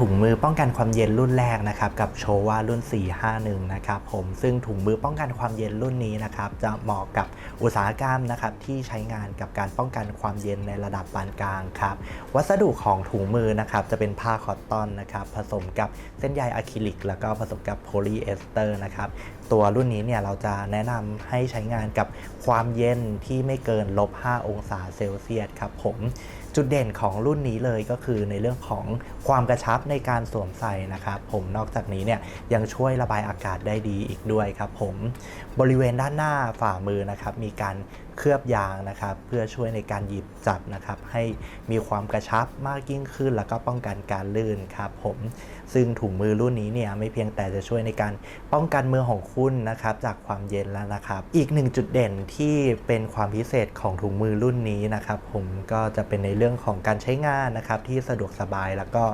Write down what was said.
ถุงมือป้องกันความเย็นรุ่นแรกนะครับกับโชวารุ่น 451 นะครับผมซึ่งถุงมือป้องกันความเย็นรุ่นนี้นะครับจะเหมาะกับอุตสาหกรรมนะครับที่ใช้งานกับการป้องกันความเย็นในระดับปานกลางครับวัสดุของถุงมือนะครับจะเป็นผ้าคอตตอนนะครับผสมกับเส้นใยอะคริลิก แล้วก็ผสมกับโพลีเอสเตอร์นะครับตัวรุ่นนี้เนี่ยเราจะแนะนำให้ใช้งานกับความเย็นที่ไม่เกินลบ 5 องศาเซลเซียสครับผมจุดเด่นของรุ่นนี้เลยก็คือในเรื่องของความกระชับในการสวมใส่นะครับผมนอกจากนี้เนี่ยยังช่วยระบายอากาศได้ดีอีกด้วยครับผมบริเวณด้านหน้าฝ่ามือนะครับมีการเคลือบยางนะครับเพื่อช่วยในการหยิบจับนะครับให้มีความกระชับมากยิ่งขึ้น แล้วก็ป้องกันการลื่นครับผมซึ่งถุงมือรุ่นนี้เนี่ยไม่เพียงแต่จะช่วยในการป้องกันมือของคุณนะครับจากความเย็นแล้วนะครับ อีกหนึ่งจุดเด่นที่เป็นความพิเศษของถุงมือรุ่นนี้นะครับผมก็จะเป็นในเรื่องของการใช้งานนะครับที่สะดวกสบายแล้วก็